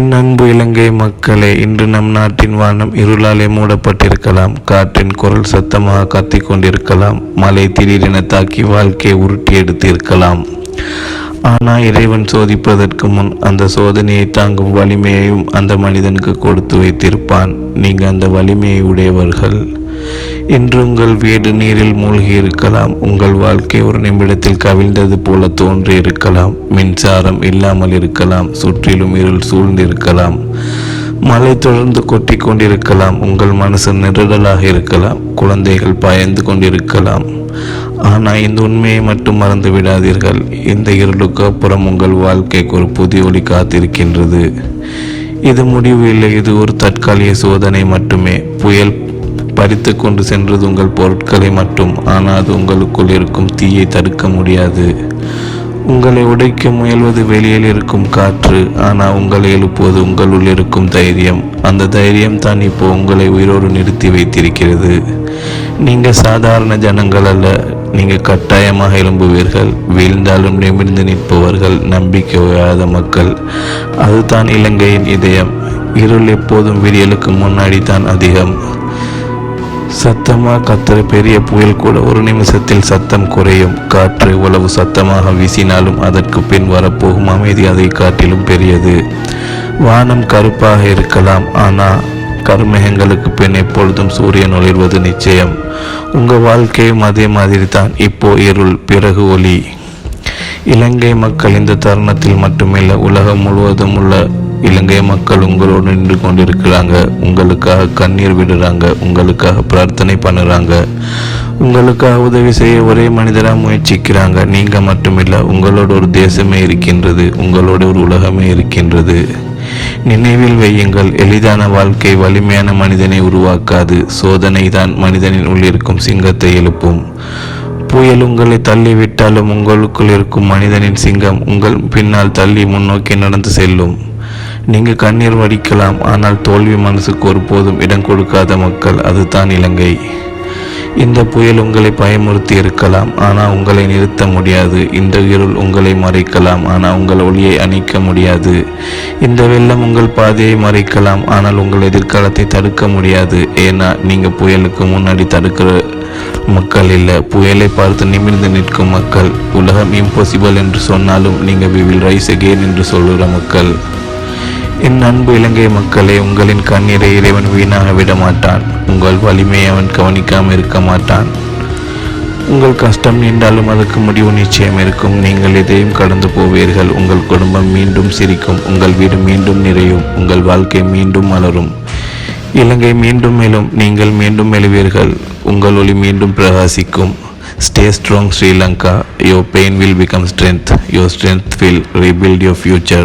என் அன்பு இலங்கை மக்களே இன்று நம் நாட்டின் வானம் இருளாலே மூடப்பட்டிருக்கலாம். காற்றின் குரல் சத்தமாக கத்திக் கொண்டிருக்கலாம். மழை திடீரென தாக்கி வாழ்க்கையை உருட்டி எடுத்து இருக்கலாம் ஆனால் இறைவன் சோதிப்பதற்கு முன் அந்த சோதனையை தாங்கும் வலிமையையும் அந்த மனிதனுக்கு கொடுத்து வைத்திருப்பான். நீங்கள் அந்த வலிமையை உடையவர்கள். இன்று உங்கள் வீடு நீரில் மூழ்கி இருக்கலாம். உங்கள் வாழ்க்கை ஒரு நிமிடத்தில் கவிழ்ந்தது போல தோன்றி இருக்கலாம். மின்சாரம் இல்லாமல் இருக்கலாம். சுற்றிலும் இருள் சூழ்ந்திருக்கலாம். மழை தொடர்ந்து கொட்டி கொண்டிருக்கலாம். உங்கள் மனசு நெருடலாக இருக்கலாம். குழந்தைகள் பயந்து கொண்டிருக்கலாம். ஆனால் இந்த உண்மையை மட்டும் மறந்து விடாதீர்கள். இந்த இருளுக்கு அப்புறம் உங்கள் வாழ்க்கைக்கு ஒரு புதிய ஒளி காத்திருக்கின்றது. இது முடிவு இல்லை. இது ஒரு தற்காலிக சோதனை மட்டுமே. புயல் பறித்து கொண்டு சென்றது உங்கள் பொருட்களை மட்டும். ஆனால் அது உங்களுக்குள் இருக்கும் தீயை தடுக்க முடியாது. உங்களை உடைக்க முயல்வது வெளியில் இருக்கும் காற்று. ஆனால் உங்களை எழுப்புவது உங்களுள் இருக்கும் தைரியம். அந்த தைரியம் தான் இப்போ உங்களை உயிரோடு நிறுத்தி வைத்திருக்கிறது. நீங்கள் சாதாரண ஜனங்கள் அல்ல. நீங்கள் கட்டாயமாக எழும்புவீர்கள். வீழ்ந்தாலும் நிமிர்ந்து நிற்பவர்கள் நம்பிக்கை ஓயாத மக்கள். அதுதான் இலங்கையின் இதயம். இருள் எப்போதும் விடியலுக்கு முன்னாடி தான் அதிகம். சத்தமாக கத்துற பெரிய புயல் கூட ஒரு நிமிஷத்தில் சத்தம் குறையும். காற்று இவ்வளவு சத்தமாக வீசினாலும் அதற்கு பின் வரப்போகும் அமைதி அதை காட்டிலும் பெரியது. வானம் கருப்பாக இருக்கலாம் ஆனால் கருமேகங்களுக்கு பின் எப்பொழுதும் சூரியன் ஒளிர்வது நிச்சயம். உங்கள் வாழ்க்கையும் அதே மாதிரி தான் இப்போ இருள் பிறகு ஒளி. இலங்கை மக்கள் இந்த தருணத்தில் மட்டுமில்லை உலகம் முழுவதும் உள்ள இலங்கை மக்கள் உங்களோடு நின்று கொண்டிருக்கிறாங்க. உங்களுக்காக கண்ணீர் விடுறாங்க. உங்களுக்காக பிரார்த்தனை பண்ணுறாங்க. உங்களுக்காக உதவி செய்ய ஒரே மனிதராக முயற்சிக்கிறாங்க. நீங்கள் மட்டுமில்லை உங்களோட ஒரு தேசமே இருக்கின்றது. உங்களோட ஒரு உலகமே இருக்கின்றது. நினைவில் வையுங்கள் எளிதான வாழ்க்கை வலிமையான மனிதனை உருவாக்காது. சோதனை தான் மனிதனின் உள்ளிருக்கும் சிங்கத்தை எழுப்பும். புயல் உங்களை தள்ளிவிட்டாலும் உங்களுக்குள் இருக்கும் மனிதனின் சிங்கம் உங்கள் பின்னால் தள்ளி முன்னோக்கி நடந்து செல்லும். நீங்கள் கண்ணீர் வடிக்கலாம் ஆனால் தோல்வி மனசுக்கு ஒருபோதும் இடம் கொடுக்காத மக்கள் அதுதான் இலங்கை. இந்த புயல் உங்களை பயமுறுத்தி இருக்கலாம் ஆனால் உங்களை நிறுத்த முடியாது. இந்த இருள் உங்களை மறைக்கலாம் ஆனால் உங்கள் ஒளியை அணிக்க முடியாது. இந்த வெள்ளம் உங்கள் பாதையை மறைக்கலாம் ஆனால் உங்கள் எதிர்காலத்தை தடுக்க முடியாது. ஏன்னா நீங்கள் புயலுக்கு முன்னாடி தடுக்கிற மக்கள் இல்லை. புயலை பார்த்து நிமிர்ந்து நிற்கும் மக்கள் உலகம் இம்பாசிபிள் என்று சொன்னாலும் நீங்கள் வி வில் ரைஸ் அகெயின் என்று சொல்லுகிற மக்கள். என் அன்பு இலங்கை மக்களே உங்களின் கண்ணீரை இறைவன் வீணாக விட மாட்டான் உங்கள் வலிமையை அவன் கவனிக்காமல் இருக்க மாட்டான். உங்கள் கஷ்டம் நீண்டாலும் அதுக்கு முடிவு நிச்சயம் இருக்கும். நீங்கள் இதையும் கடந்து போவீர்கள். உங்கள் குடும்பம் மீண்டும் சிரிக்கும். உங்கள் வீடு மீண்டும் நிறையும். உங்கள் வாழ்க்கை மீண்டும் மலரும். இலங்கை மீண்டும் மேலும். நீங்கள் மீண்டும் எழுவீர்கள். உங்கள் ஒளி மீண்டும் பிரகாசிக்கும். Stay strong Sri Lanka your pain will become strength your strength will rebuild your future